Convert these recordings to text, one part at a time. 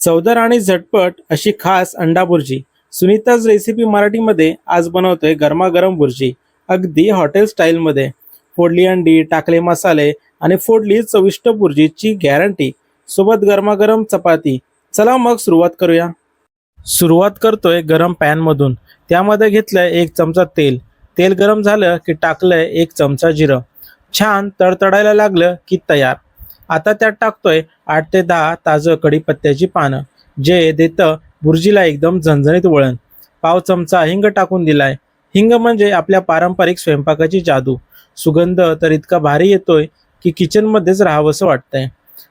चवदार आणि झटपट अशी खास अंडा बुर्जी सुनीताज रेसिपी मराठीमध्ये आज बनवतोय गरमागरम बुर्जी अगदी हॉटेल स्टाईलमध्ये फोडली अंडी टाकले मसाले आणि फोडली चविष्ट बुर्जीची गॅरंटी सोबत गरमागरम चपाती. चला मग सुरुवात करूया. सुरुवात करतोय गरम पॅनमधून त्यामध्ये घेतलंय एक चमचा तेल. तेल गरम झालं की टाकलंय एक चमचा जिरं. छान तडतडायला लागलं की तयार. आता त्यात टाकतोय आठ ते दहा ताजं कढीपत्त्याची पानं जे देतं बुर्जीला एकदम झणझणीत वळण. पाव चमचा हिंग टाकून दिलाय. हिंग म्हणजे आपल्या पारंपरिक स्वयंपाकाची जादू. सुगंध तर इतका भारी येतोय की किचनमध्येच राहावंसं वाटतंय.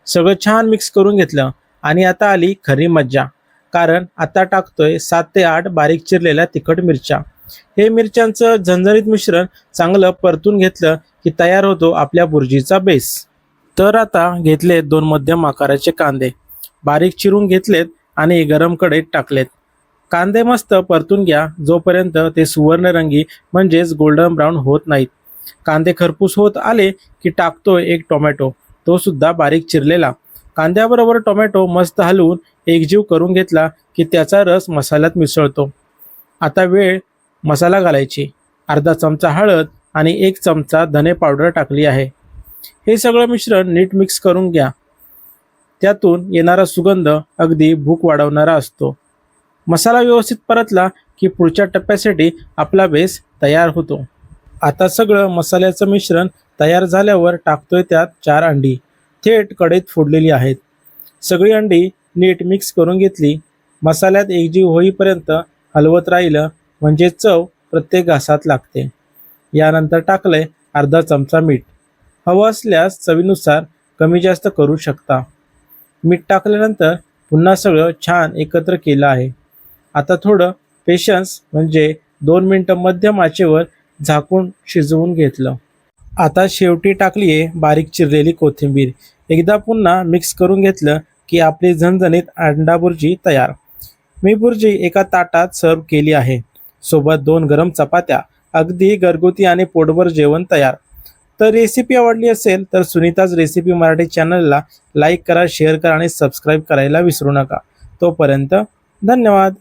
सगळं छान मिक्स करून घेतलं आणि आता आली खरी मज्जा. कारण आता टाकतोय सात ते आठ बारीक चिरलेल्या तिखट मिरच्या. हे मिरच्यांचं झणझणीत मिश्रण चांगलं परतून घेतलं की तयार होतो आपल्या बुर्जीचा बेस तर आता घेतलेत दोन मध्यम आकाराचे कांदे. बारीक चिरून घेतलेत आणि गरम कढईत टाकलेत. कांदे मस्त परतून घ्या जोपर्यंत ते सुवर्णरंगी म्हणजेच गोल्डन ब्राऊन होत नाहीत. कांदे खरपूस होत आले की टाकतोय एक टोमॅटो. तो सुद्धा बारीक चिरलेला. कांद्याबरोबर टोमॅटो मस्त हलवून एकजीव करून घेतला की त्याचा रस मसाल्यात मिसळतो. आता वेळ मसाला घालायची. अर्धा चमचा हळद आणि एक चमचा धने पावडर टाकली आहे. हे सगळं मिश्रण नीट मिक्स करून घ्या. त्यातून येणारा सुगंध अगदी भूक वाढवणारा असतो. मसाला व्यवस्थित परतला की पुढच्या टप्प्यासाठी आपला बेस तयार होतो. आता सगळं मसाल्याचं मिश्रण तयार झाल्यावर टाकतोय त्यात चार अंडी. थेट कढईत फोडलेली आहेत. सगळी अंडी नीट मिक्स करून घेतली. मसाल्यात एकजीव होईपर्यंत हलवत राहिलं म्हणजे चव प्रत्येक घासात लागते. यानंतर टाकलंय अर्धा चमचा मीठ. हवं असल्यास चवीनुसार कमी जास्त करू शकता. मीठ टाकल्यानंतर पुन्हा सगळं छान एकत्र केलं आहे. आता थोडं पेशन्स म्हणजे दोन मिनटं मध्यम आचेवर झाकून शिजवून घेतलं. आता शेवटी टाकली आहे बारीक चिरलेली कोथिंबीर. एकदा पुन्हा मिक्स करून घेतलं की आपली झणझणीत अंडा बुर्जी तयार. मी बुर्जी एका ताटात सर्व केली आहे. सोबत दोन गरम चपात्या. अगदी घरगुती आणि पोटभर जेवण तयार. तर रेसिपी आवडली असेल तर सुनीताज रेसिपी मराठी चॅनलला लाईक करा शेअर करा आणि सबस्क्राईब करायला विसरू नका. तोपर्यंत धन्यवाद.